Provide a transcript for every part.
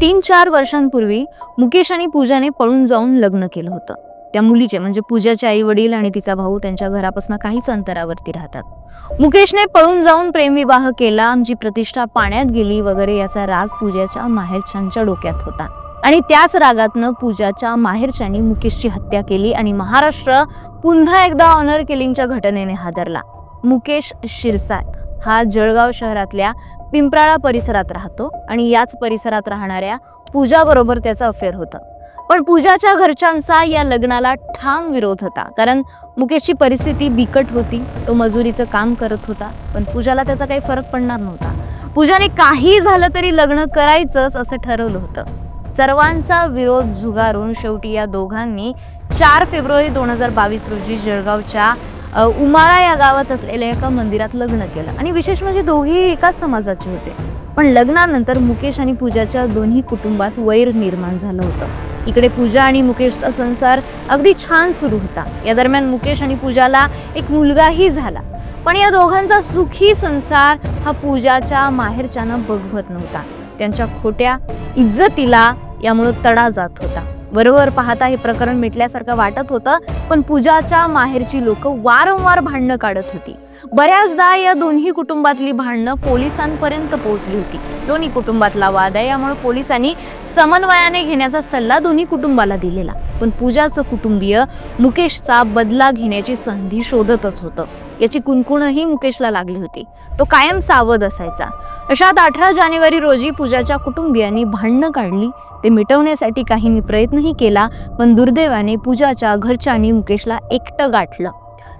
तीन चार वर्षांपूर्वी मुकेश आणि पूजाने पळून जाऊन लग्न केलं होतं. त्या मुलीचे म्हणजे पूजाचे आई वडील आणि तिचा भाऊ त्यांच्या घरापासून काहीच अंतरावरती राहतात. मुकेशने पळून जाऊन प्रेमविवाह केला आमची प्रतिष्ठा पाण्यात गेली वगैरे याचा राग पूजाच्या माहेरच्यांच्या डोक्यात होता. आणि त्याच रागातनं पूजाच्या माहेरच्यांनी मुकेशची हत्या केली आणि महाराष्ट्र पुन्हा एकदा ऑनर किलिंगच्या घटनेने हादरला. मुकेश शिरसाट हा जळगाव शहरातल्या पिंपराळा परिसरात राहतो आणि याच परिसरात राहणाऱ्या पूजाबरोबर त्याचं अफेअर होतं. पण पूजाच्या घरच्यांचा या लग्नाला ठाम विरोध होता. कारण मुकेशची परिस्थिती बिकट होती. तो मजुरीचं काम करत होता. पण पूजाला त्याचा काही फरक पडणार नव्हता. पूजाने काही झालं तरी लग्न करायचंच असं ठरवलं होतं. सर्वांचा विरोध झुगारून शेवटी या दोघांनी चार फेब्रुवारी दोन हजार बावीस रोजी जळगावच्या उमाळा या गावात असलेल्या एका मंदिरात लग्न केलं. आणि विशेष म्हणजे दोघेही एकाच समाजाचे होते. पण लग्नानंतर मुकेश आणि पूजाच्या दोन्ही कुटुंबात वैर निर्माण झालं होतं. इकडे पूजा आणि मुकेशचा संसार अगदी छान सुरू होता. या दरम्यान मुकेश आणि पूजाला एक मुलगाही झाला. पण या दोघांचा सुखी संसार हा पूजाच्या माहेरच्यानं बघवत नव्हता. त्यांच्या खोट्या इज्जतीला यामुळं तडा जात होता. बरोबर पाहता हे प्रकरण मिटल्यासारखं वाटत होतं पण पूजाच्या माहेरची लोक वारंवार भांडणं काढत होती. बऱ्याचदा या दोन्ही कुटुंबातली भांडणं पोलिसांपर्यंत पोहोचली होती. दोन्ही कुटुंबातला वाद आहे यामुळे पोलिसांनी समन्वयाने घेण्याचा सल्ला दोन्ही कुटुंबाला दिलेला. पण पूजाचं कुटुंबीय मुकेशचा बदला घेण्याची संधी शोधतच होतं. याची कुणकुणही मुकेशला लागली होती. तो कायम सावध असायचा. अशात अठरा जानेवारी रोजी पूजाच्या कुटुंबियांनी भांडणं काढली. ते मिटवण्यासाठी काहींनी प्रयत्नही केला पण दुर्दैवाने पूजाच्या घरच्यांनी मुकेशला एकटं गाठलं.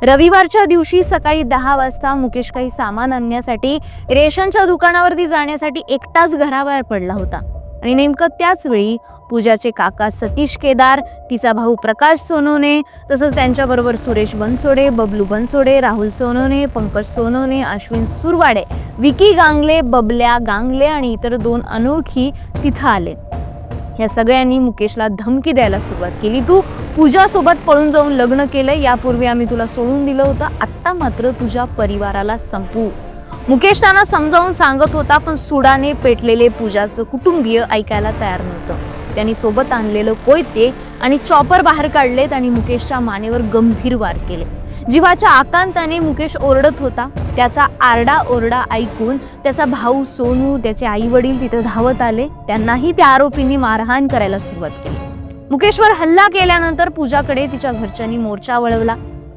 रविवारच्या दिवशी सकाळी दहा वाजता मुकेश काही सामान आणण्यासाठी रेशनच्या दुकानावरती जाण्यासाठी एकटाच घराबाहेर पडला होता. आणि नेमकं त्याच वेळी पूजाचे काका सतीश केदार तिचा भाऊ प्रकाश सोनवणे तसंच त्यांच्याबरोबर सुरेश बनसोडे बबलू बनसोडे राहुल सोनवणे पंकज सोनवणे अश्विन सुरवाडे विकी गांगले बबल्या गांगले आणि इतर दोन अनोळखी तिथं आले. या सगळ्यांनी मुकेशला धमकी द्यायला सुरुवात केली. तू पूजासोबत पळून जाऊन लग्न केलं यापूर्वी आम्ही तुला सोडून दिलं होतं. आत्ता मात्र तुझ्या परिवाराला संपू मुकेश त्यांना समजावून सांगत होता पण सुडाने पेटलेले पूजाचं कुटुंबीय ऐकायला तयार नव्हतं. त्यांनी सोबत आणलेलं कोयते आणि चॉपर बाहेर काढलेत आणि मुकेशच्या मानेवर गंभीर वार केले. जीवाच्या आकांताने मुकेश ओरडत होता. त्याचा आरडा ओरडा ऐकून त्याचा भाऊ सोनू त्याचे आई वडील तिथे धावत आले. त्यांनाही त्या आरोपींनी मारहाण करायला सुरुवात केली. मुकेशवर हल्ला केल्यानंतर पूजाकडे तिच्या घरच्यांनी मोर्चा वळवला.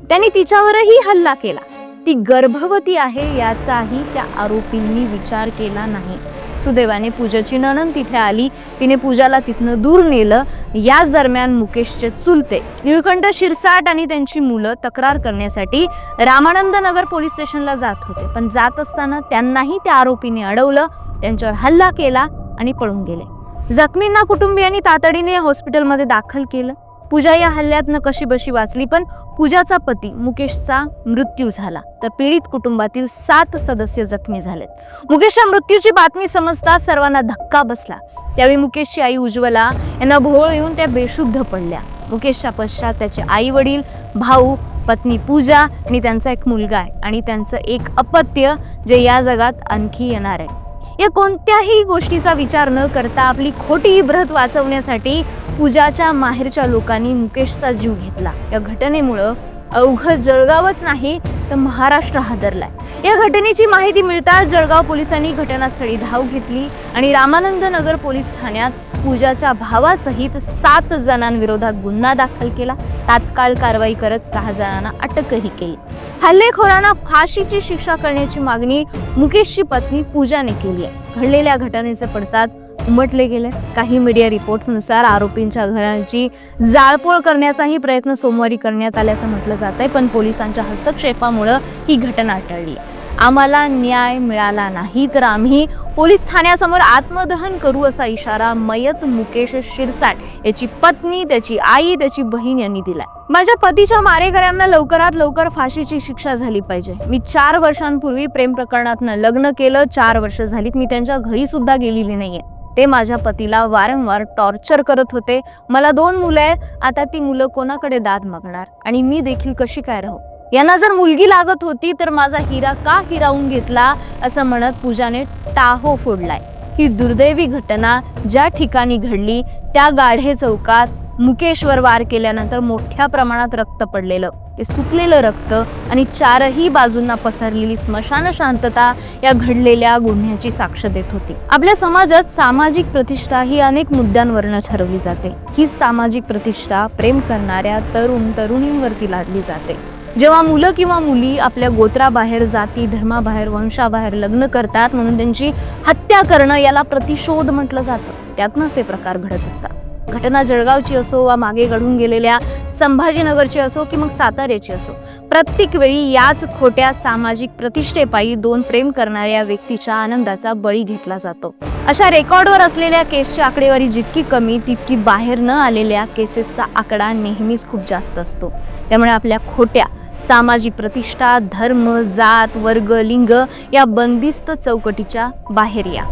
त्यांनी तिच्यावरही हल्ला केला. ती गर्भवती आहे याचाही त्या आरोपींनी विचार केला नाही. सुदैवाने पूजाची नणन तिथे आली. तिने पूजाला तिथनं दूर नेलं. याच दरम्यान मुकेशचे चुलते निळकंठ शिरसाट आणि त्यांची मुलं तक्रार करण्यासाठी रामानंद नगर पोलीस स्टेशनला जात होते. पण जात असताना त्यांनाही त्या आरोपीने अडवलं त्यांच्यावर हल्ला केला आणि पळून गेले. जखमींना कुटुंबियांनी तातडीने हॉस्पिटलमध्ये दाखल केलं. पूजा या हल्ल्यातनं कशी बशी वाचली पण पूजाचा पती मुकेशचा मृत्यू झाला. तर पीडित कुटुंबातील सात सदस्य जखमी झालेत. मुकेशच्या मृत्यूची बातमी समजता सर्वांना धक्का बसला. त्यावेळी मुकेशची आई उज्ज्वला यांना भोळ येऊन त्या बेशुद्ध पडल्या. मुकेशच्या पश्चात त्याचे आई वडील भाऊ पत्नी पूजा आणि त्यांचा एक मुलगा आहे आणि त्यांचं एक अपत्य जे या जगात आणखी येणार आहे. या कोणत्याही गोष्टीचा विचार न करता आपली खोटी इब्रत वाचवण्यासाठी पूजाच्या माहेरच्या लोकांनी मुकेशचा जीव घेतला. या घटनेमुळं अवघं जळगावच नाही तर महाराष्ट्र हादरलाय. या घटनेची माहिती मिळताच जळगाव पोलिसांनी घटनास्थळी धाव घेतली आणि रामानंद नगर पोलीस ठाण्यात पूजाच्या भावासहित सात जणांविरोधात गुन्हा दाखल केला. तात्काळ कारवाई करत सहा जणांना अटकही केली. हल्लेखोरांना फाशीची शिक्षा करण्याची मागणी मुकेशची पत्नी पूजाने केली आहे. घडलेल्या घटनेचे पडसाद उमटले गेले काही मीडिया रिपोर्ट्सनुसार आरोपींच्या घरांची जाळपोळ करण्याचाही प्रयत्न सोमवारी करण्यात आल्याचं म्हटलं जात आहे पण पोलिसांच्या हस्तक्षेपामुळं ही घटना टळली. आम्हाला न्याय मिळाला नाही तर आम्ही पोलीस ठाण्यासमोर आत्मदहन करू असा इशारा मयत मुकेश शिरसाट याची पत्नी त्याची आई त्याची बहीण यांनी दिलाय. माझ्या पतीच्या मारेकऱ्यांना लवकरात लवकर फाशीची शिक्षा झाली पाहिजे. मी चार वर्षांपूर्वी प्रेम प्रकरणात लग्न केलं चार वर्ष झालीत. मी त्यांच्या घरी सुद्धा गेलेली नाहीये. ते माझ्या पतीला वारंवार टॉर्चर करत होते. मला दोन मुलं आहेत. आता ती मुलं कोणाकडे दाद मागणार? आणि मी देखील कशी काय राहू? यांना जर मुलगी लागत होती तर माझा हिरा का हिरावून घेतला? असं म्हणत पूजाने टाहो फोडलाय. ही दुर्दैवी घटना ज्या ठिकाणी घडली त्या गाढे चौकात मुकेशवर वार केल्यानंतर मोठ्या प्रमाणात रक्त पडलेलं. ते सुकलेलं रक्त आणि चारही बाजूंना पसरलेली स्मशान शांतता या घडलेल्या गुन्ह्याची साक्ष देत होती. आपल्या समाजात सामाजिक प्रतिष्ठा ही अनेक मुद्द्यांवरनं ठरवली जाते. ही सामाजिक प्रतिष्ठा प्रेम करणाऱ्या तरुण तरुणींवरती लादली जाते. जेव्हा मुलं किंवा मुली आपल्या गोत्राबाहेर जाती धर्माबाहेर वंशाबाहेर लग्न करतात म्हणून त्यांची हत्या करणं याला प्रतिशोध म्हटलं जातं. त्यातनंच हे प्रकार घडत असतात. घटना जळगावची असो वा मागे घडून गेलेल्या संभाजीनगरची असो की मग साताऱ्याची असो प्रत्येक वेळी याच खोट्या सामाजिक प्रतिष्ठेपायी दोन प्रेम करणाऱ्या व्यक्तीच्या आनंदाचा बळी घेतला जातो. अशा रेकॉर्डवर असलेल्या केसची आकडेवारी जितकी कमी तितकी बाहेर न आलेल्या केसेसचा आकडा नेहमीच खूप जास्त असतो. त्यामुळे आपल्या खोट्या सामाजिक प्रतिष्ठा धर्म जात वर्ग लिंग या बंदिस्त चौकटीच्या बाहेर या.